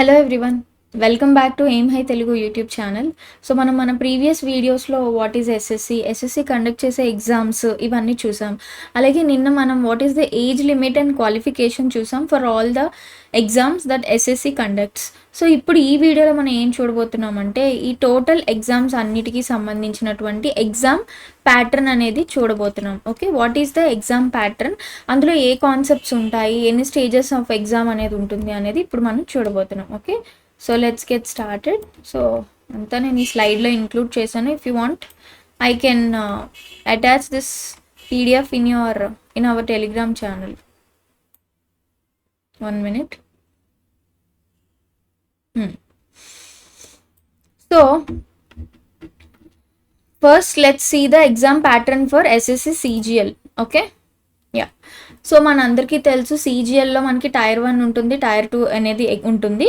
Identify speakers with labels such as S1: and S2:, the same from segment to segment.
S1: Hello everyone. Welcome back to Aim High Telugu YouTube channel. So మనం మన previous వీడియోస్లో what is SSC SSC conduct చేసే exams ఇవన్నీ చూసాం. అలాగే నిన్న మనం what is the age limit and qualification చూసాం for all the exams that SSC conducts so ఇప్పుడు ఈ వీడియోలో మనం ఏం చూడబోతున్నామంటే ఈ టోటల్ ఎగ్జామ్స్ అన్నిటికీ సంబంధించినటువంటి ఎగ్జామ్ ప్యాటర్న్ అనేది చూడబోతున్నాం. Okay what is the exam pattern అందులో ఏ కాన్సెప్ట్స్ ఉంటాయి? ఎన్ని స్టేజెస్ ఆఫ్ ఎగ్జామ్ అనేది ఉంటుంది అనేది ఇప్పుడు మనం చూడబోతున్నాం. Okay so let's get started so అంతా నేను ఈ స్లైడ్లో ఇంక్లూడ్ చేశాను. If you want I can attach this PDF in your in our Telegram channel one minute so first let's see the exam pattern for SSC CGL okay yeah so మనందరికీ తెలుసు సిజిఎల్లో మనకి tier one ఉంటుంది tier two అనేది ఉంటుంది.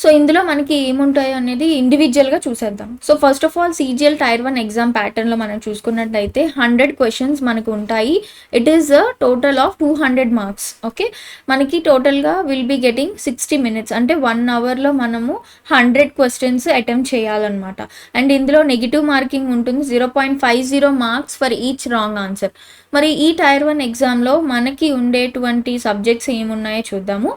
S1: So ఇందులో మనకి ఏముంటాయో అనేది ఇండివిజువల్గా చూసేద్దాం. So first of all CGL tier one exam ప్యాటర్న్లో మనం చూసుకున్నట్లయితే హండ్రెడ్ క్వశ్చన్స్ మనకు ఉంటాయి. It is a total of two hundred marks okay మనకి టోటల్గా will be getting sixty minutes అంటే వన్ అవర్లో మనము హండ్రెడ్ క్వశ్చన్స్ అటెంప్ట్ చేయాలన్నమాట. అండ్ ఇందులో నెగిటివ్ మార్కింగ్ ఉంటుంది zero point five zero marks for each wrong answer మరి ఈ టైర్ వన్ ఎగ్జామ్లో మనకి ఉండేటువంటి సబ్జెక్ట్స్ ఏమున్నాయో చూద్దాము.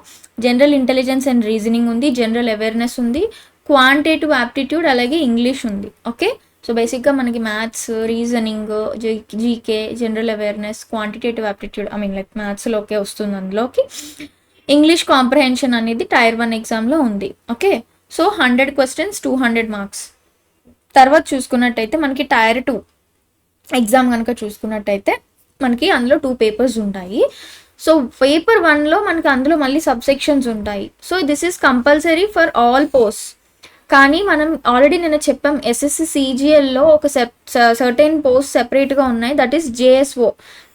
S1: జనరల్ ఇంటెలిజెన్స్ అండ్ రీజనింగ్ ఉంది జనరల్ అవేర్నెస్ ఉంది క్వాంటిటివ్ యాప్టిట్యూడ్ అలాగే ఇంగ్లీష్ ఉంది. ఓకే సో బేసిక్గా మనకి maths reasoning GK general awareness quantitative aptitude I mean like మ్యాథ్స్లోకే వస్తుంది అందులోకి. ఇంగ్లీష్ కాంప్రహెన్షన్ అనేది టైర్ వన్ ఎగ్జామ్లో ఉంది. Okay so hundred questions two hundred marks తర్వాత చూసుకున్నట్టయితే మనకి టైర్ టూ ఎగ్జామ్ కనుక చూసుకున్నట్టయితే మనకి అందులో టూ పేపర్స్ ఉంటాయి. సో పేపర్ వన్లో మనకి అందులో మళ్ళీ సబ్సెక్షన్స్ ఉంటాయి. So this is compulsory for all post కానీ మనం ఆల్రెడీ నేను చెప్పాం ఎస్ఎస్సి సిజిఎల్లో ఒక సెప్ సర్టెన్ పోస్ట్ సెపరేట్గా ఉన్నాయి. That is JSO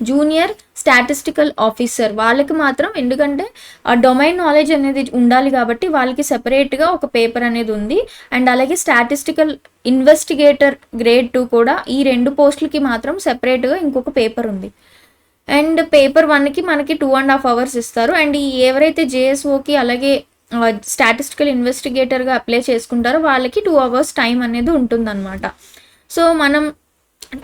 S1: junior statistical officer వాళ్ళకి మాత్రం ఎందుకంటే ఆ డొమైన్ నాలెడ్జ్ అనేది ఉండాలి కాబట్టి వాళ్ళకి సెపరేట్గా ఒక పేపర్ అనేది ఉంది. అండ్ అలాగే స్టాటిస్టికల్ ఇన్వెస్టిగేటర్ గ్రేడ్ టూ కూడా ఈ రెండు పోస్టులకి మాత్రం సెపరేట్గా ఇంకొక పేపర్ ఉంది. అండ్ పేపర్ వన్కి మనకి టూ అండ్ హాఫ్ అవర్స్ ఇస్తారు. అండ్ ఈ ఎవరైతే జేఎస్ఓకి అలాగే స్టాటిస్టికల్ ఇన్వెస్టిగేటర్గా అప్లై చేసుకుంటారో వాళ్ళకి టూ అవర్స్ టైం అనేది ఉంటుందన్నమాట. సో మనం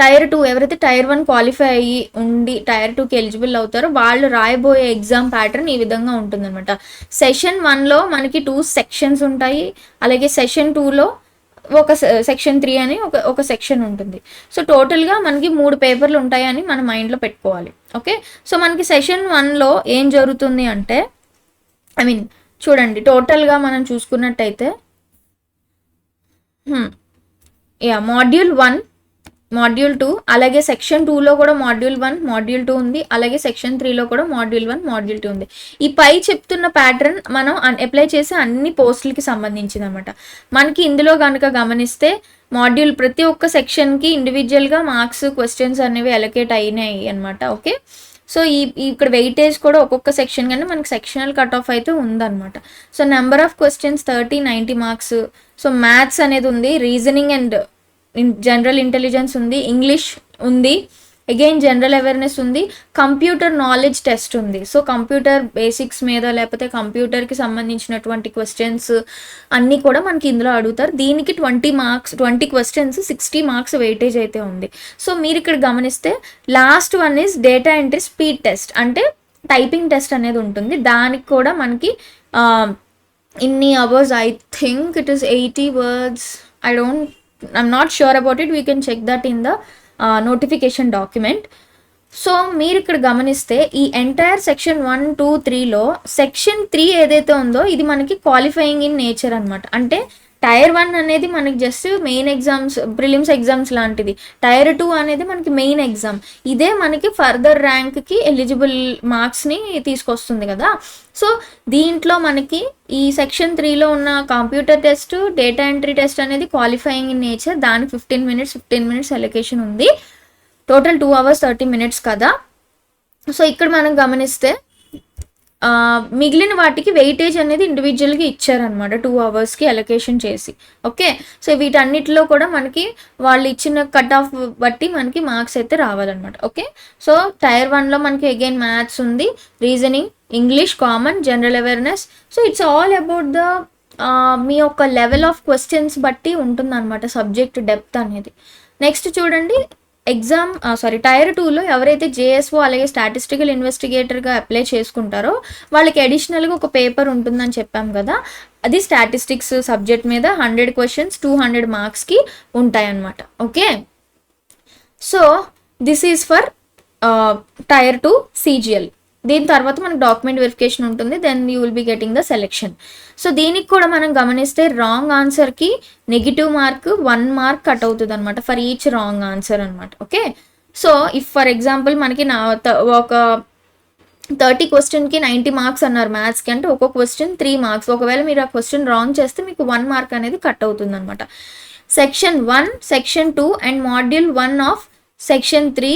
S1: టైర్ టూ ఎవరైతే టైర్ వన్ క్వాలిఫై అయ్యి ఉండి టైర్ టూకి ఎలిజిబుల్ అవుతారో వాళ్ళు రాయబోయే ఎగ్జామ్ ప్యాటర్న్ ఈ విధంగా ఉంటుందన్నమాట. సెషన్ వన్లో మనకి టూ సెక్షన్స్ ఉంటాయి. అలాగే సెషన్ టూలో ఒక సెక్షన్ త్రీ అని ఒక ఒక సెక్షన్ ఉంటుంది. సో టోటల్గా మనకి మూడు పేపర్లు ఉంటాయని మన మైండ్లో పెట్టుకోవాలి. ఓకే సో మనకి సెషన్ వన్లో ఏం జరుగుతుంది అంటే ఐ మీన్ చూడండి టోటల్గా మనం చూసుకున్నట్టయితే yeah module one module two అలాగే సెక్షన్ టూలో కూడా మాడ్యూల్ వన్ మాడ్యూల్ టూ ఉంది. అలాగే సెక్షన్ త్రీలో కూడా మాడ్యూల్ వన్ మాడ్యూల్ టూ ఉంది. ఈ పై చెప్తున్న ప్యాటర్న్ మనం అప్లై చేసే అన్ని పోస్టులకి సంబంధించింది అనమాట మనకి ఇందులో కనుక గమనిస్తే మాడ్యూల్ ప్రతి ఒక్క సెక్షన్కి ఇండివిజువల్గా మార్క్స్ క్వశ్చన్స్ అనేవి అలొకేట్ అయినాయి అనమాట ఓకే సో ఈ ఈ- ఇక్కడ వెయిటేజ్ కూడా ఒక్కొక్క సెక్షన్ కానీ మనకి సెక్షనల్ కట్ ఆఫ్ అయితే ఉందన్నమాట. So number of questions thirty ninety marks so maths అనేది ఉంది రీజనింగ్ అండ్ జనరల్ ఇంటెలిజెన్స్ ఉంది ఇంగ్లీష్ ఉంది అగైన్ జనరల్ అవేర్నెస్ ఉంది కంప్యూటర్ నాలెడ్జ్ టెస్ట్ ఉంది. సో కంప్యూటర్ బేసిక్స్ మీద లేకపోతే కంప్యూటర్కి సంబంధించినటువంటి క్వశ్చన్స్ అన్నీ కూడా మనకి ఇందులో అడుగుతారు. దీనికి twenty marks twenty questions sixty marks weightage అయితే ఉంది. సో మీరు ఇక్కడ గమనిస్తే last one is data entry speed test అంటే టైపింగ్ టెస్ట్ అనేది ఉంటుంది. దానికి కూడా మనకి ఇన్ని hours I think it is eighty words I don't I'm not sure about it we can check that in the notification document so మీరు ఇక్కడ గమనిస్తే ఈ ఎంటైర్ సెక్షన్ వన్ టూ త్రీలో సెక్షన్ త్రీ ఏదైతే ఉందో ఇది మనకి క్వాలిఫైయింగ్ ఇన్ నేచర్ అనమాట అంటే టైర్ వన్ అనేది మనకి just main exams prelims exams లాంటిది. టైర్ టూ అనేది మనకి మెయిన్ ఎగ్జామ్ ఇదే మనకి ఫర్దర్ ర్యాంక్కి ఎలిజిబుల్ మార్క్స్ని తీసుకొస్తుంది కదా. సో దీంట్లో మనకి ఈ సెక్షన్ త్రీలో ఉన్న computer test data entry test అనేది క్వాలిఫైయింగ్ ఇన్ నేచర్ దానికి fifteen minutes fifteen minutes allocation ఉంది. Total two hours thirty minutes కదా. సో ఇక్కడ మనం గమనిస్తే మిగిలిన వాటికి వెయిటేజ్ అనేది ఇండివిజువల్గా ఇచ్చారనమాట టూ అవర్స్కి అలొకేషన్ చేసి. ఓకే? సో వీటన్నిటిలో కూడా మనకి వాళ్ళు ఇచ్చిన కట్ ఆఫ్ బట్టి మనకి మార్క్స్ అయితే రావాలన్నమాట. ఓకే? సో టైర్ వన్లో మనకి అగైన్ మ్యాథ్స్ ఉంది reasoning English common general awareness so it's all about the మీ యొక్క లెవెల్ ఆఫ్ క్వశ్చన్స్ బట్టి ఉంటుందన్నమాట సబ్జెక్ట్ డెప్త్ అనేది. నెక్స్ట్ చూడండి ఎగ్జామ్ సారీ టైర్ టూలో ఎవరైతే జేఎస్ఓ అలాగే స్టాటిస్టికల్ ఇన్వెస్టిగేటర్గా అప్లై చేసుకుంటారో వాళ్ళకి అడిషనల్గా ఒక పేపర్ ఉంటుందని చెప్పాం కదా అది స్టాటిస్టిక్స్ సబ్జెక్ట్ మీద హండ్రెడ్ క్వశ్చన్స్ టూ హండ్రెడ్ మార్క్స్కి ఉంటాయన్నమాట. Okay? So this is for tier two CGL. దీని తర్వాత మనకు డాక్యుమెంట్ వెరిఫికేషన్ ఉంటుంది then you will be getting the selection so దీనికి కూడా మనం గమనిస్తే wrong ఆన్సర్కి negative mark one mark cut అవుతుంది అనమాట ఫర్ ఈచ్ రాంగ్ ఆన్సర్ అనమాట okay so if for example మనకి నా ఒక థర్టీ క్వశ్చన్కి నైంటీ మార్క్స్ అన్నారు మ్యాథ్స్కి అంటే ఒక్కొక్క క్వశ్చన్ త్రీ మార్క్స్ ఒకవేళ మీరు ఆ క్వశ్చన్ రాంగ్ చేస్తే మీకు వన్ మార్క్ అనేది కట్ అవుతుంది అనమాట section one section two and module one of section three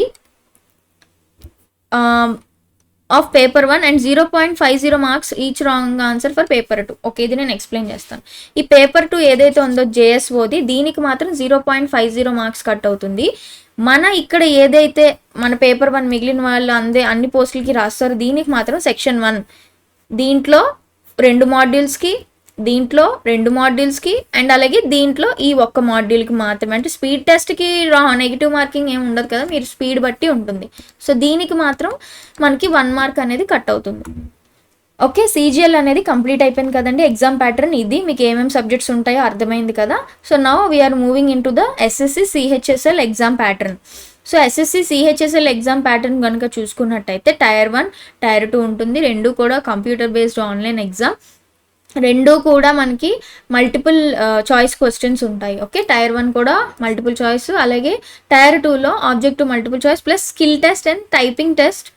S1: of paper one and zero point five zero marks each wrong answer for paper two okay ఇది నేను explain చేస్తాను. ఈ paper two ఏదైతే ఉందో జేఎస్ఓది దీనికి మాత్రం zero point five zero marks cut అవుతుంది. మన ఇక్కడ ఏదైతే మన పేపర్ వన్ మిగిలిన వాళ్ళు అందే అన్ని పోస్టులకి రాస్తారో దీనికి మాత్రం సెక్షన్ వన్ దీంట్లో రెండు మాడ్యూల్స్కి దీంట్లో రెండు మాడ్యూల్స్కి అండ్ అలాగే దీంట్లో ఈ ఒక్క మాడ్యూల్కి మాత్రమే. అంటే స్పీడ్ టెస్ట్కి రా నెగిటివ్ మార్కింగ్ ఏమి ఉండదు కదా మీరు స్పీడ్ బట్టి ఉంటుంది. సో దీనికి మాత్రం మనకి వన్ మార్క్ అనేది కట్ అవుతుంది. ఓకే సీజీఎల్ అనేది కంప్లీట్ అయిపోయింది కదండి. ఎగ్జామ్ ప్యాటర్న్ ఇది. మీకు ఏమేమి సబ్జెక్ట్స్ ఉంటాయో అర్థమైంది కదా. So now we're moving into the SSC CHSL exam pattern. So SSC CHSL exam pattern కనుక చూసుకున్నట్టయితే టైర్ వన్ టైర్ టూ ఉంటుంది. రెండు కూడా కంప్యూటర్ బేస్డ్ ఆన్లైన్ ఎగ్జామ్. రెండు కూడా మనకి మల్టిపుల్ చాయిస్ క్వశ్చన్స్ ఉంటాయి. ఓకే టైర్ వన్ కూడా మల్టిపుల్ చాయిస్ అలాగే టైర్ టూలో objective multiple choice plus skill test and typing test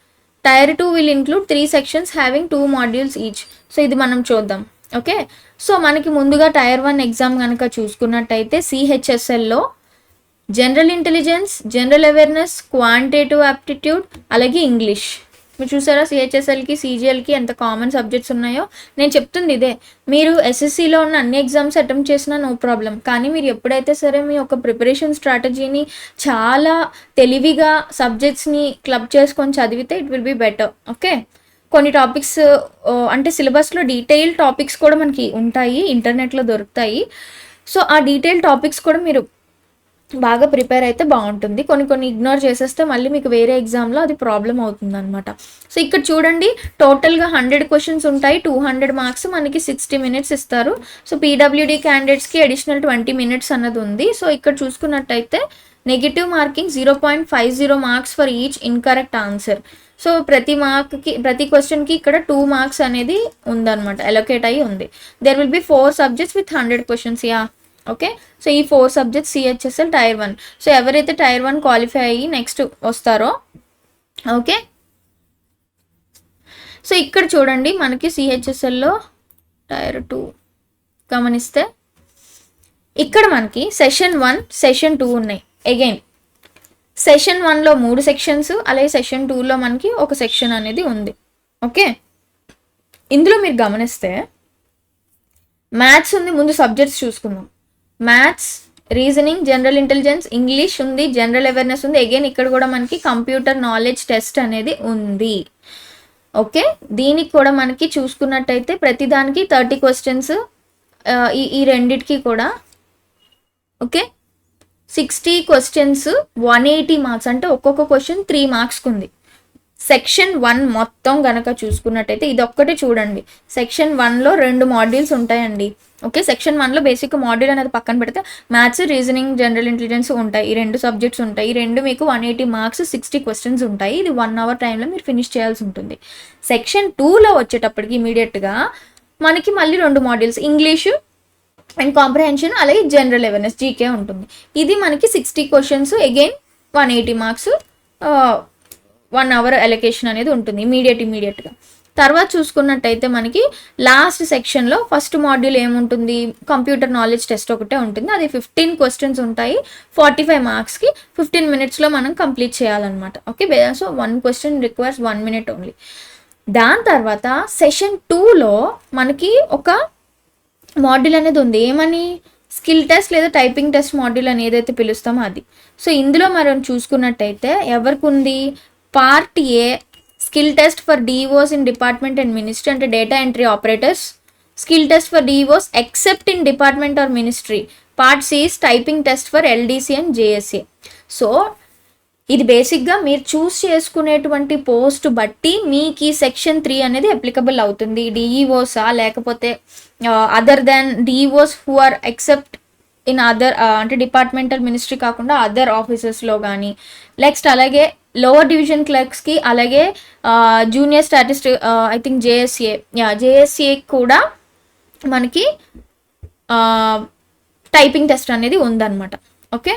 S1: tier two will include three sections having two modules each so ఇది మనం చూద్దాం. ఓకే సో మనకి ముందుగా tyre one exam కనుక చూసుకున్నట్టయితే సిహెచ్ఎస్ఎల్లో general intelligence general awareness quantitative aptitude అలాగే English మీరు చూసారా సిహెచ్ఎస్ఎల్కి సీజీఎల్కి ఎంత కామన్ సబ్జెక్ట్స్ ఉన్నాయో? నేను చెప్తుంది ఇదే. మీరు ఎస్ఎస్సిలో ఉన్న అన్ని ఎగ్జామ్స్ అటెంప్ట్ చేసినా నో ప్రాబ్లం కానీ మీరు ఎప్పుడైతే సరే మీ యొక్క ప్రిపరేషన్ స్ట్రాటజీని చాలా తెలివిగా సబ్జెక్ట్స్ని క్లబ్ చేసుకొని చదివితే it will be better okay కొన్ని టాపిక్స్ అంటే సిలబస్లో డీటెయిల్ టాపిక్స్ కూడా మనకి ఉంటాయి ఇంటర్నెట్లో దొరుకుతాయి. సో ఆ డీటెయిల్ టాపిక్స్ కూడా మీరు బాగా ప్రిపేర్ అయితే బాగుంటుంది. కొన్ని కొన్ని ఇగ్నోర్ చేసేస్తే మళ్ళీ మీకు వేరే ఎగ్జామ్లో అది ప్రాబ్లం అవుతుంది అనమాట సో ఇక్కడ చూడండి టోటల్గా హండ్రెడ్ క్వశ్చన్స్ ఉంటాయి. టూ హండ్రెడ్ మార్క్స్ మనకి సిక్స్టీ మినిట్స్ ఇస్తారు. సో పీడబ్ల్యూడీ క్యాండిడేట్స్కి అడిషనల్ ట్వంటీ మినిట్స్ అన్నది ఉంది. సో ఇక్కడ చూసుకున్నట్టయితే negative marking zero point five zero marks for each incorrect answer. So ప్రతి మార్క్కి ప్రతి క్వశ్చన్కి ఇక్కడ టూ మార్క్స్ అనేది ఉందన్నమాట. అలొకేట్ అయ్యి ఉంది. There will be four subjects with hundred questions. Yeah. Okay? So ఈ four subjects CHSL tier one. So ఎవరైతే టైర్ వన్ క్వాలిఫై అయ్యి నెక్స్ట్ వస్తారో ఓకే? సో ఇక్కడ చూడండి మనకి సిహెచ్ఎస్ఎల్లో టైర్ టూ గమనిస్తే ఇక్కడ మనకి సెషన్ వన్ సెషన్ టూ ఉన్నాయి. అగైన్ సెషన్ వన్లో మూడు సెక్షన్స్ అలాగే సెషన్ టూలో మనకి ఒక సెక్షన్ అనేది ఉంది. ఓకే? ఇందులో మీరు గమనిస్తే మ్యాథ్స్ ఉంది ముందు సబ్జెక్ట్స్ చూసుకుందాం. Maths reasoning general intelligence English ఉంది జనరల్ అవేర్నెస్ ఉంది. అగైన్ ఇక్కడ కూడా మనకి కంప్యూటర్ నాలెడ్జ్ టెస్ట్ అనేది ఉంది. ఓకే దీనికి కూడా మనకి చూసుకున్నట్టయితే ప్రతిదానికి థర్టీ క్వశ్చన్స్ ఈ ఈ రెండిటికి కూడా okay sixty questions one eighty marks అంటే ఒక్కొక్క క్వశ్చన్ త్రీ మార్క్స్కి ఉంది సెక్షన్ వన్ మొత్తం గనక చూసుకున్నట్టయితే ఇది ఒక్కటి చూడండి. సెక్షన్ వన్లో రెండు మాడ్యూల్స్ ఉంటాయండి. ఓకే సెక్షన్ వన్లో బేసిక్ మాడ్యూల్ అనేది పక్కన పెడితే మ్యాథ్స్ రీజనింగ్ జనరల్ ఇంటెలిజెన్స్ ఉంటాయి. ఈ రెండు సబ్జెక్ట్స్ ఉంటాయి. ఈ రెండు మీకు one eighty marks sixty questions ఉంటాయి. ఇది వన్ అవర్ టైంలో మీరు ఫినిష్ చేయాల్సి ఉంటుంది. సెక్షన్ టూలో వచ్చేటప్పటికి ఇమీడియట్గా మనకి మళ్ళీ రెండు మాడ్యూల్స్ ఇంగ్లీషు అండ్ కాంప్రహెన్షన్ అలాగే జనరల్ అవేర్నెస్ జీకే ఉంటుంది. ఇది మనకి sixty questions again one eighty marks one hour allocation అనేది ఉంటుంది ఇమీడియట్ ఇమీడియట్గా తర్వాత చూసుకున్నట్టయితే మనకి లాస్ట్ సెక్షన్లో ఫస్ట్ మాడ్యూల్ ఏముంటుంది? కంప్యూటర్ నాలెడ్జ్ టెస్ట్ ఒకటే ఉంటుంది. అది ఫిఫ్టీన్ క్వశ్చన్స్ ఉంటాయి. ఫార్టీ ఫైవ్ మార్క్స్కి ఫిఫ్టీన్ మినిట్స్లో మనం కంప్లీట్ చేయాలన్నమాట. Okay so one question requires one minute only దాని తర్వాత సెషన్ టూలో మనకి ఒక మాడ్యూల్ అనేది ఉంది. ఏమని? స్కిల్ టెస్ట్ లేదా టైపింగ్ టెస్ట్ మాడ్యూల్ అని ఏదైతే పిలుస్తామో అది. సో ఇందులో మనం చూసుకున్నట్టయితే ఎవరికి ఉంది? Part A skill test for DEOs in department and ministry అంటే data entry operators. Skill test for DEOs except in department or ministry. Part C is typing test for LDC and JSA so ఇది బేసిక్గా మీరు చూస్ చేసుకునేటువంటి post బట్టి మీకు ఈ section three అనేది applicable అవుతుంది. డిఈఓసా లేకపోతే other than DEOs who are except in other అంటే డిపార్ట్మెంటల్ మినిస్ట్రీ కాకుండా అదర్ ఆఫీసెస్లో కానీ నెక్స్ట్ అలాగే లోవర్ డివిజన్ క్లర్క్స్కి అలాగే junior statistic I think JSA JSA కూడా మనకి టైపింగ్ టెస్ట్ అనేది ఉందన్నమాట. ఓకే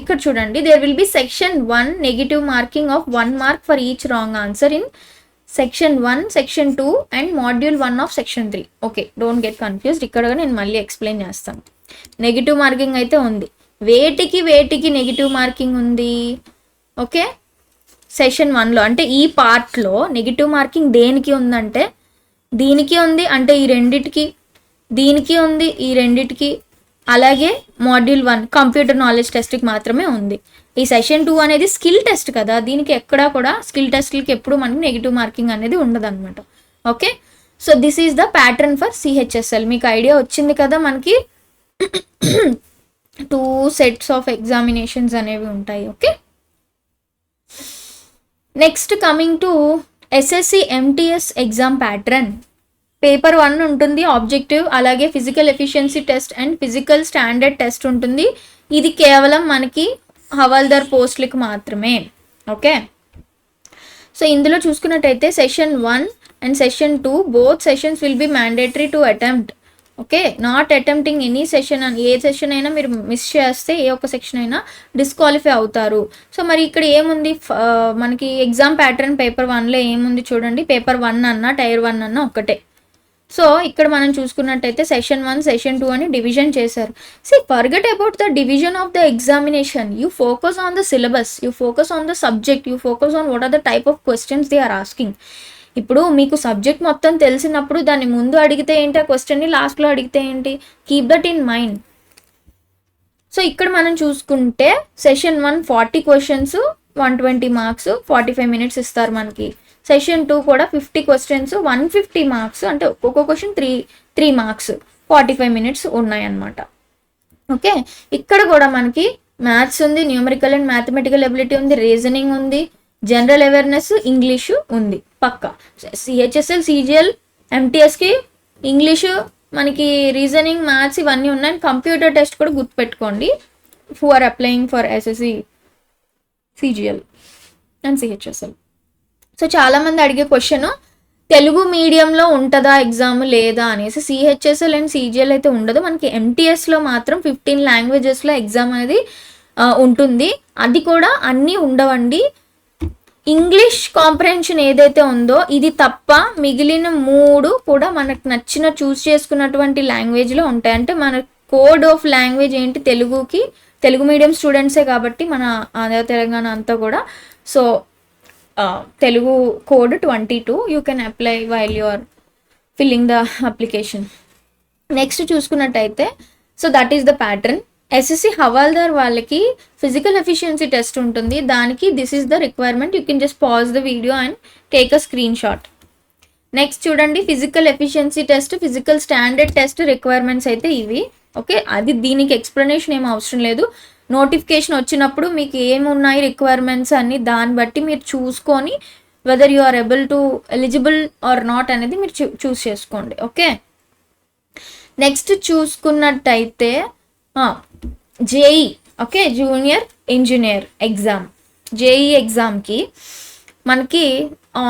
S1: ఇక్కడ చూడండి. There will be section one negative marking of one mark for each wrong answer in section one section two and module one of section three okay don't get confused ఇక్కడ నేను మళ్ళీ explain చేస్తాను. Negative marking అయితే ఉంది. వేటికి వేటికి negative marking ఉంది? Okay? Session వన్లో అంటే ఈ పార్ట్లో నెగిటివ్ మార్కింగ్ దేనికి ఉందంటే దీనికి ఉంది అంటే ఈ రెండిటికి దీనికి ఉంది ఈ రెండిటికి అలాగే మాడ్యూల్ వన్ కంప్యూటర్ నాలెడ్జ్ టెస్ట్కి మాత్రమే ఉంది. ఈ సెషన్ టూ అనేది స్కిల్ టెస్ట్ కదా దీనికి ఎక్కడా కూడా స్కిల్ టెస్ట్లకి ఎప్పుడు మనకి నెగిటివ్ మార్కింగ్ అనేది ఉండదు అనమాట okay so this is the pattern for CHSL మీకు ఐడియా వచ్చింది కదా మనకి? టూ సెట్స్ ఆఫ్ ఎగ్జామినేషన్స్ అనేవి ఉంటాయి. Okay? Next coming to SSC MTS exam pattern paper one ఉంటుంది ఆబ్జెక్టివ్ అలాగే physical efficiency test and physical standard test ఉంటుంది. ఇది కేవలం మనకి హవాల్దార్ పోస్టులకు మాత్రమే. ఓకే సో ఇందులో చూసుకున్నట్టయితే session one and session two both sessions will be mandatory to attempt okay? Not attempting any session అని ఏ సెషన్ అయినా మీరు మిస్ చేస్తే ఏ ఒక్క సెక్షన్ అయినా డిస్క్వాలిఫై అవుతారు. సో మరి ఇక్కడ ఏముంది? మనకి ఎగ్జామ్ ప్యాటర్న్ పేపర్ వన్లో ఏముంది చూడండి. పేపర్ వన్ అన్న టైర్ వన్ అన్న ఒక్కటే. సో ఇక్కడ మనం చూసుకున్నట్టయితే సెషన్ వన్ సెషన్ టూ అని డివిజన్ చేశారు. See forget about the division of the examination you focus on the syllabus you focus on the subject you focus on what are the type of questions they are asking ఇప్పుడు మీకు subject మొత్తం తెలిసినప్పుడు దాన్ని ముందు అడిగితే ఏంటి? ఆ క్వశ్చన్ని లాస్ట్లో అడిగితే ఏంటి? Keep that in mind so ఇక్కడ మనం చూసుకుంటే session one forty questions one twenty marks forty five minutes ఇస్తారు మనకి. సెషన్ టూ కూడా fifty questions one fifty marks అంటే ఒక్కొక్క question three three marks forty five minutes ఉన్నాయన్నమాట. ఓకే? ఇక్కడ కూడా మనకి మ్యాథ్స్ ఉంది న్యూమరికల్ అండ్ మ్యాథమెటికల్ ఎబిలిటీ ఉంది రీజనింగ్ ఉంది జనరల్ అవేర్నెస్ ఇంగ్లీషు ఉంది పక్క. సిహెచ్ఎస్ఎల్ సిజిఎల్ ఎంటీఎస్కి ఇంగ్లీషు మనకి రీజనింగ్ మ్యాథ్స్ ఇవన్నీ ఉన్నాయి. కంప్యూటర్ టెస్ట్ కూడా గుర్తుపెట్టుకోండి. For or applying for SSC CGL and CHSL so చాలామంది అడిగే క్వశ్చన్ తెలుగు మీడియంలో ఉంటుందా ఎగ్జామ్ లేదా అనేసి సిహెచ్ఎస్ఎల్ అండ్ సిజిఎల్ అయితే ఉండదు. మనకి ఎంటీఎస్లో మాత్రం ఫిఫ్టీన్ లాంగ్వేజెస్లో ఎగ్జామ్ అనేది ఉంటుంది. అది కూడా అన్నీ ఉండవండి. ఇంగ్లీష్ కాంప్రహెన్షన్ ఏదైతే ఉందో ఇది తప్ప మిగిలిన మూడు కూడా మనకు నచ్చిన చూస్ చేసుకున్నటువంటి లాంగ్వేజ్లో ఉంటాయి. అంటే మన కోడ్ ఆఫ్ లాంగ్వేజ్ ఏంటి? తెలుగుకి తెలుగు మీడియం స్టూడెంట్సే కాబట్టి మన ఆంధ్ర తెలంగాణ అంతా కూడా. So Telugu code twenty two you can apply while your filling the application next చూసుకున్నట్టయితే so that is the pattern SSC havildar వాళ్ళకి ఫిజికల్ ఎఫిషియన్సీ టెస్ట్ ఉంటుంది. దానికి this is the requirement you can just pause the video and take a screenshot next చూడండి physical efficiency test physical standard test requirements అయితే ఇవి. Okay అది దీనికి explanation ఏం అవసరం లేదు. నోటిఫికేషన్ వచ్చినప్పుడు మీకు ఏమున్నాయి రిక్వైర్మెంట్స్ అన్ని దాన్ని బట్టి మీరు చూసుకొని whether you are able to eligible or not అనేది మీరు చూస్ చేసుకోండి. ఓకే నెక్స్ట్ చూసుకున్నట్టయితే JE okay junior engineer exam JE ఎగ్జామ్కి మనకి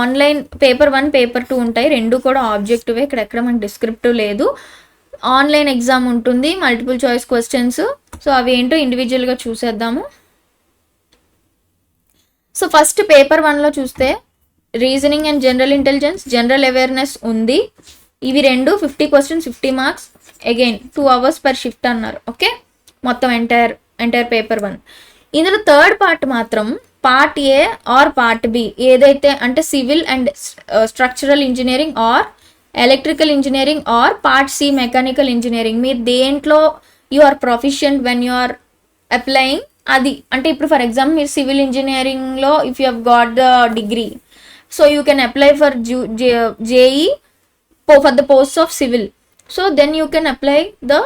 S1: online paper one paper two ఉంటాయి. రెండు కూడా ఆబ్జెక్టివే ఇక్కడ ఎక్కడ మనకి డిస్క్రిప్టివ్ లేదు. ఆన్లైన్ ఎగ్జామ్ ఉంటుంది. మల్టిపుల్ చాయిస్ క్వశ్చన్స్ సో అవి ఏంటో ఇండివిజువల్గా చూసేద్దాము. సో ఫస్ట్ పేపర్ వన్లో చూస్తే reasoning and general intelligence general awareness ఉంది. ఇవి రెండు fifty questions fifty marks again two hours per shift అన్నారు ఓకే మొత్తం ఎంటైర్ ఎంటైర్ పేపర్ వన్ ఇందులో థర్డ్ పార్ట్ మాత్రం part A or part B ఏదైతే అంటే civil and structural engineering or electrical engineering or part C mechanical engineering మీరు దేంట్లో you are proficient when you are applying అది అంటే ఇప్పుడు ఫర్ ఎగ్జాంపుల్ మీరు సివిల్ ఇంజనీరింగ్లో if you have got the degree so you can apply for zoo JE for the post of civil so then you can apply the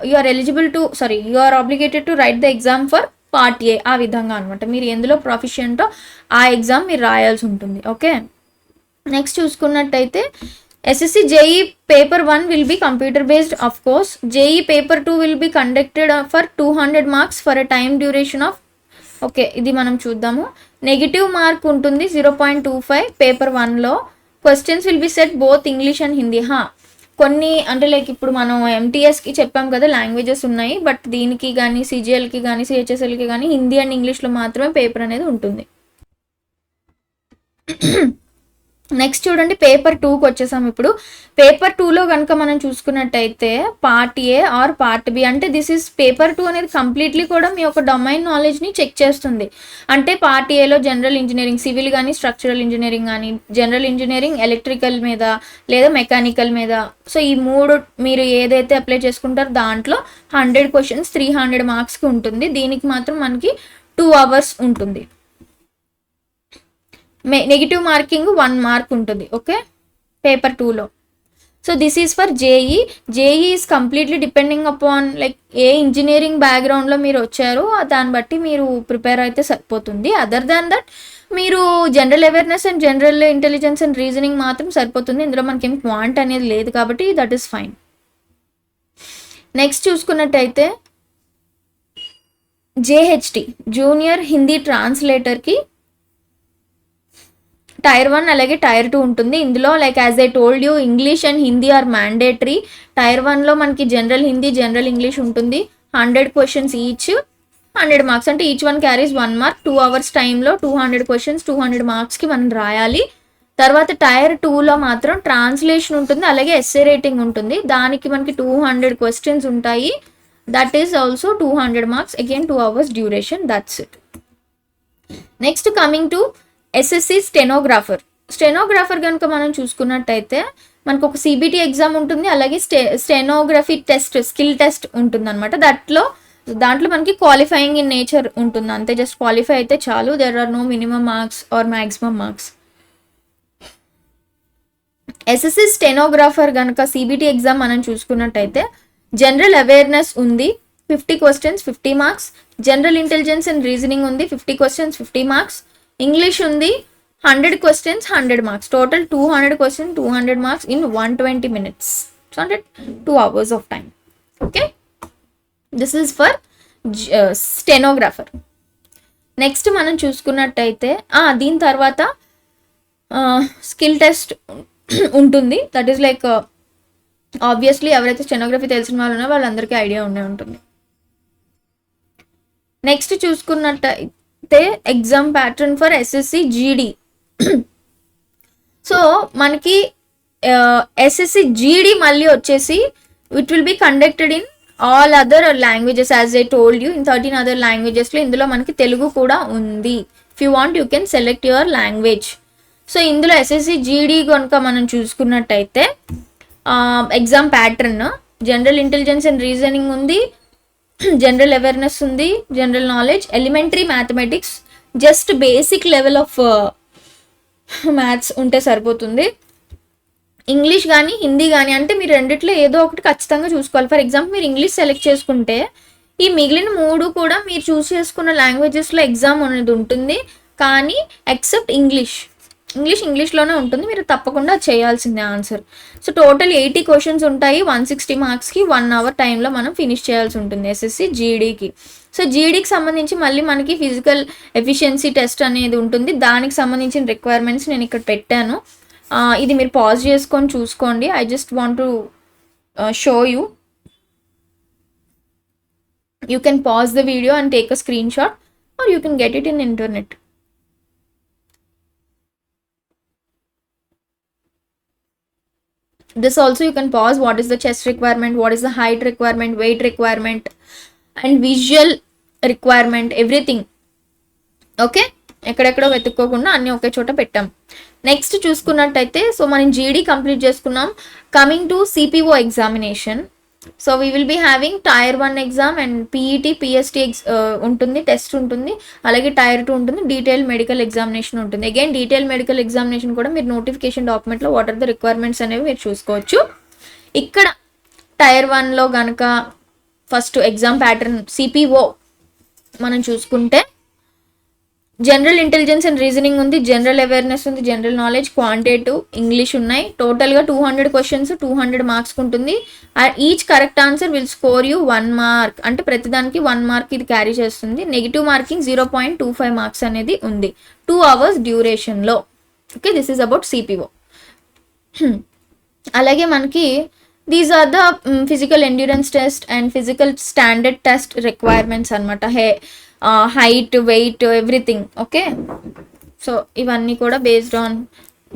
S1: you are eligible to sorry you are obligated to write the exam for part A ఆ విధంగా అనమాట మీరు ఎందులో ప్రొఫిషియంటో ఆ exam మీరు రాయాల్సి ఉంటుంది okay next చూసుకున్నట్టయితే SSC JE paper one will be computer based of course JE paper two will be conducted for two hundred marks for a time duration of okay ఇది మనం చూద్దాము. నెగిటివ్ మార్క్ ఉంటుంది zero point two five paper వన్లో questions will be set both English and Hindi హా కొన్ని అంటే like ఇప్పుడు మనం ఎంటీఎస్కి చెప్పాం కదా లాంగ్వేజెస్ ఉన్నాయి బట్ దీనికి కానీ సిజిఎల్కి కానీ సిహెచ్ఎస్ఎల్కి కానీ హిందీ అండ్ ఇంగ్లీష్లో మాత్రమే పేపర్ అనేది ఉంటుంది. నెక్స్ట్ చూడండి పేపర్ టూకి వచ్చేసాం ఇప్పుడు. పేపర్ టూలో కనుక మనం చూసుకున్నట్టయితే part A or part B అంటే దిస్ ఇస్ పేపర్ టూ అనేది కంప్లీట్లీ కూడా మీ యొక్క డొమైన్ నాలెడ్జ్ని చెక్ చేస్తుంది. అంటే పార్ట్ ఏలో జనరల్ ఇంజనీరింగ్ సివిల్ కానీ స్ట్రక్చరల్ ఇంజనీరింగ్ కానీ జనరల్ ఇంజనీరింగ్ ఎలక్ట్రికల్ మీద లేదా మెకానికల్ మీద. సో ఈ మూడు మీరు ఏదైతే అప్లై చేసుకుంటారో దాంట్లో హండ్రెడ్ క్వశ్చన్స్ త్రీ హండ్రెడ్ మార్క్స్కి ఉంటుంది. దీనికి మాత్రం మనకి టూ అవర్స్ ఉంటుంది. నెగిటివ్ మార్కింగ్ వన్ మార్క్ ఉంటుంది ఓకే పేపర్ టూలో so this is for JE JE is completely depending upon like A engineering బ్యాక్గ్రౌండ్లో మీరు వచ్చారో దాన్ని బట్టి మీరు ప్రిపేర్ అయితే సరిపోతుంది. అదర్ దాన్ దట్ మీరు general awareness and general intelligence and reasoning మాత్రం సరిపోతుంది. ఇందులో మనకేం క్వాంట్ అనేది లేదు కాబట్టి దట్ ఈస్ ఫైన్ నెక్స్ట్ చూసుకున్నట్టయితే జేహెచ్టి జూనియర్ హిందీ ట్రాన్స్లేటర్కి టైర్ వన్ అలాగే టైర్ టూ ఉంటుంది. ఇందులో like as I told you English and Hindi are mandatory tier వన్లో మనకి జనరల్ హిందీ జనరల్ ఇంగ్లీష్ ఉంటుంది. Hundred questions each hundred marks అంటే each one carries one mark two hours టైంలో two hundred questions two hundred మార్క్స్కి మనం రాయాలి. తర్వాత tyre టూలో మాత్రం ట్రాన్స్లేషన్ ఉంటుంది అలాగే ఎస్ఏ రేటింగ్ ఉంటుంది. దానికి మనకి టూ హండ్రెడ్ క్వశ్చన్స్ ఉంటాయి. That is also two hundred marks again two hours duration that's it next coming to SSC stenographer stenographer కనుక మనం చూసుకున్నట్టయితే మనకు ఒక సిబిటి ఎగ్జామ్ ఉంటుంది అలాగే స్టె స్టెనోగ్రఫీ టెస్ట్ స్కిల్ టెస్ట్ ఉంటుంది అనమాట దాంట్లో దాంట్లో మనకి క్వాలిఫైయింగ్ ఇన్ నేచర్ ఉంటుంది. అంతే జస్ట్ క్వాలిఫై అయితే చాలు. There are no minimum marks or maximum marks SSC stenographer కనుక సిబిటి ఎగ్జామ్ మనం చూసుకున్నట్టయితే జనరల్ అవేర్నెస్ ఉంది fifty questions fifty marks general intelligence and reasoning ఉంది fifty questions fifty marks English ఉంది hundred questions hundred marks total two hundred question two hundred marks in one twenty minutes so అంటే two hours of time okay this is for stenographer next మనం చూసుకున్నట్టయితే దీని తర్వాత skill test ఉంటుంది. That is like obviously ఎవరైతే stenography తెలిసిన వాళ్ళు ఉన్నారో వాళ్ళందరికీ ఐడియా ఉండే ఉంటుంది. నెక్స్ట్ చూసుకున్నట్టయితే exam pattern for SSC GD so మనకి ఎస్ఎస్సి జీడి మళ్ళీ వచ్చేసి it will be conducted in all other languages as I told you in thirteen other లాంగ్వేజెస్లో ఇందులో మనకి తెలుగు కూడా ఉంది. If you want you can select your language so ఇందులో SSC GD కనుక మనం చూసుకున్నట్టయితే exam pattern general intelligence and reasoning ఉంది. General awareness ఉంది general knowledge elementary mathematics just basic level of maths ఉంటే సరిపోతుంది. ఇంగ్లీష్ కానీ హిందీ కానీ అంటే మీరు రెండిట్లో ఏదో ఒకటి ఖచ్చితంగా చూసుకోవాలి. ఫర్ ఎగ్జాంపుల్ మీరు ఇంగ్లీష్ సెలెక్ట్ చేసుకుంటే ఈ మిగిలిన మూడు కూడా మీరు చూస్ చేసుకున్న లాంగ్వేజెస్లో ఎగ్జామ్ అనేది ఉంటుంది. కానీ ఎక్సెప్ట్ ఇంగ్లీష్ ఇంగ్లీష్ ఇంగ్లీష్లోనే ఉంటుంది. మీరు తప్పకుండా చేయాల్సిందే answer so total eighty questions ఉంటాయి. వన్ సిక్స్టీ మార్క్స్కి వన్ అవర్ టైంలో మనం ఫినిష్ చేయాల్సి ఉంటుంది ఎస్ఎస్సి జీడీకి సో జీడీకి సంబంధించి మళ్ళీ మనకి ఫిజికల్ ఎఫిషియన్సీ టెస్ట్ అనేది ఉంటుంది. దానికి సంబంధించిన రిక్వైర్మెంట్స్ నేను ఇక్కడ పెట్టాను. ఇది మీరు పాజ్ చేసుకొని చూసుకోండి. I just want to show you you can pause the video and take a screen shot or you can get it in internet this also you can pause what is the chest requirement what is the height requirement weight requirement and visual requirement everything okay ఎక్కడెక్కడో వెతుక్కోకుండా అన్నీ ఒకే చోట పెట్టాం next చూసుకున్నట్టయితే so మనం GD complete చేసుకున్నాం coming to CPO examination so we will be having tier one exam and PET PST ఎగ్జ్ ఉంటుంది test ఉంటుంది అలాగే టైర్ టూ ఉంటుంది డీటెయిల్ మెడికల్ ఎగ్జామినేషన్ ఉంటుంది. అగైన్ డీటెయిల్ మెడికల్ ఎగ్జామినేషన్ కూడా మీరు నోటిఫికేషన్ డాక్యుమెంట్లో వాట్ ఆర్ ద రిక్వైర్మెంట్స్ అనేవి మీరు చూసుకోవచ్చు. ఇక్కడ టైర్ వన్లో కనుక ఫస్ట్ ఎగ్జామ్ ప్యాటర్న్ సిపిఓ మనం చూసుకుంటే జనరల్ ఇంటెలిజెన్స్ అండ్ రీజనింగ్ ఉంది జనరల్ అవేర్నెస్ ఉంది జనరల్ నాలెడ్జ్ క్వాంటిటేటివ్ ఇంగ్లీష్ ఉన్నాయి. టోటల్గా two hundred questions two hundred marks ఉంటుంది. Each correct answer will score you one mark అంటే ప్రతిదానికి వన్ మార్క్ ఇది క్యారీ చేస్తుంది. Negative marking zero point two five marks అనేది ఉంది. Two hours డ్యూరేషన్లో okay this is about CPO అలాగే మనకి these are the physical endurance test and physical standard test requirements అనమాట hey height weight everything okay so ఇవన్నీ కూడా based on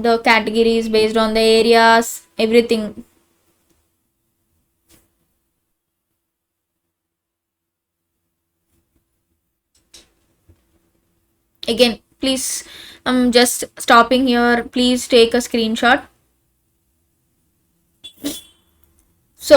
S1: the categories based on the areas everything again please i'm just stopping here please take a screenshot. So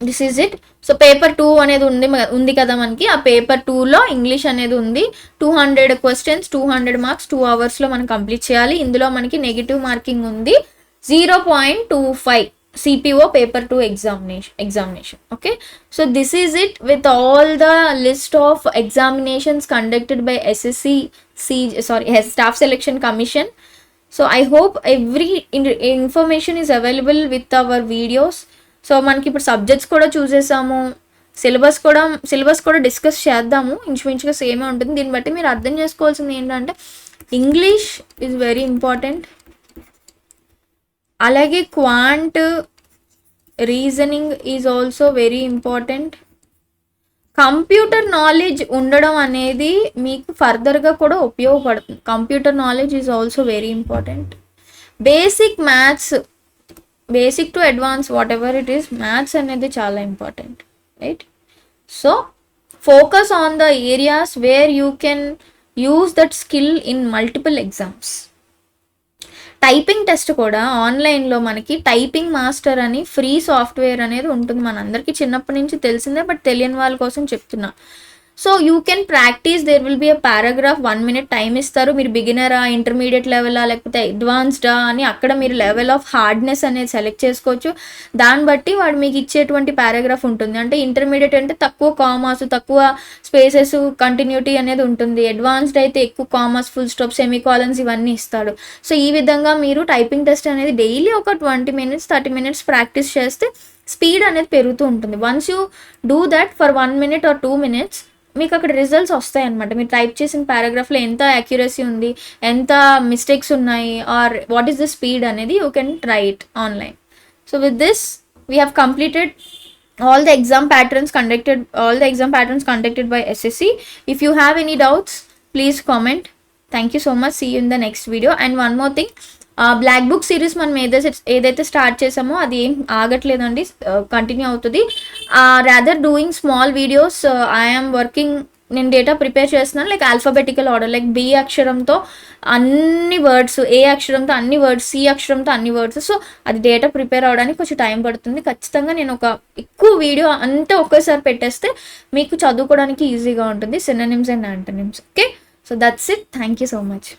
S1: this is it so paper two అనేది ఉంది ఉంది కదా మనకి. ఆ paper టూలో English అనేది ఉంది. Two hundred questions two hundred marks two అవర్స్లో మనం కంప్లీట్ చేయాలి. ఇందులో మనకి నెగిటివ్ మార్కింగ్ ఉంది. Zero point two five CPO paper two examination examination. Okay? So this is it with all the list of examinations conducted by SSC C sorry staff selection commission. So I hope every information is available with our videos. So మనకి ఇప్పుడు subjects కూడా చూసేసాము syllabus కూడా syllabus కూడా discuss చేద్దాము. ఇంచుమించుగా సేమే ఉంటుంది. దీన్ని బట్టి మీరు అర్థం చేసుకోవాల్సింది ఏంటంటే ఇంగ్లీష్ ఈజ్ వెరీ ఇంపార్టెంట్ అలాగే quant reasoning is also very important computer knowledge ఉండడం అనేది మీకు ఫర్దర్గా కూడా ఉపయోగపడుతుంది. Computer knowledge is also very important basic maths basic to advance whatever it is maths అనేది చాలా important right so focus on the areas where you can use that skill in multiple exams typing test కూడా ఆన్లైన్లో మనకి typing master అని free software అనేది ఉంటుంది. మనందరికీ చిన్నప్పటి నుంచి తెలిసిందే బట్ తెలియని వాళ్ళ కోసం చెప్తున్నా. So you can practice there will be a paragraph one minute time ఇస్తారు. మీరు బిగినరా ఇంటర్మీడియట్ లెవెలా లేకపోతే అడ్వాన్స్డా అని అక్కడ మీరు లెవెల్ ఆఫ్ హార్డ్నెస్ అనేది సెలెక్ట్ చేసుకోవచ్చు. దాన్ని బట్టి వాడు మీకు ఇచ్చేటువంటి పారాగ్రాఫ్ ఉంటుంది. అంటే ఇంటర్మీడియట్ అంటే తక్కువ కామర్స్ తక్కువ స్పేసెస్ కంటిన్యూటీ అనేది ఉంటుంది. అడ్వాన్స్డ్ అయితే ఎక్కువ commas full stop semi colons ఇవన్నీ ఇస్తాడు. సో ఈ విధంగా మీరు టైపింగ్ టెస్ట్ అనేది డైలీ ఒక twenty minutes thirty minutes practice చేస్తే స్పీడ్ అనేది పెరుగుతూ ఉంటుంది. Once you do that for one minute or two minutes మీకు అక్కడ రిజల్ట్స్ వస్తాయన్నమాట. మీరు టైప్ చేసిన పారాగ్రాఫ్లో ఎంత యాక్యురసీ ఉంది ఎంత మిస్టేక్స్ ఉన్నాయి or what is the speed అనేది you can try it online so with this we have completed all the exam patterns conducted all the exam patterns conducted by SSC if you have any doubts please comment thank you so much see in the next video and one more thing black book series మనం ఏదైతే ఏదైతే start చేసామో అది ఏం ఆగట్లేదండి continue అవుతుంది. Rather doing small videos I'm working నేను data prepare చేస్తున్నాను like alphabetical order like B అక్షరంతో అన్ని వర్డ్స్ ఏ అక్షరంతో అన్ని వర్డ్స్ సి అక్షరంతో అన్ని వర్డ్స్ సో అది డేటా ప్రిపేర్ అవడానికి కొంచెం టైం పడుతుంది. ఖచ్చితంగా నేను ఒక ఎక్కువ వీడియో అంతా ఒకేసారి పెట్టేస్తే మీకు చదువుకోవడానికి ఈజీగా ఉంటుంది. Synonyms and antonyms okay so that's it thank you so much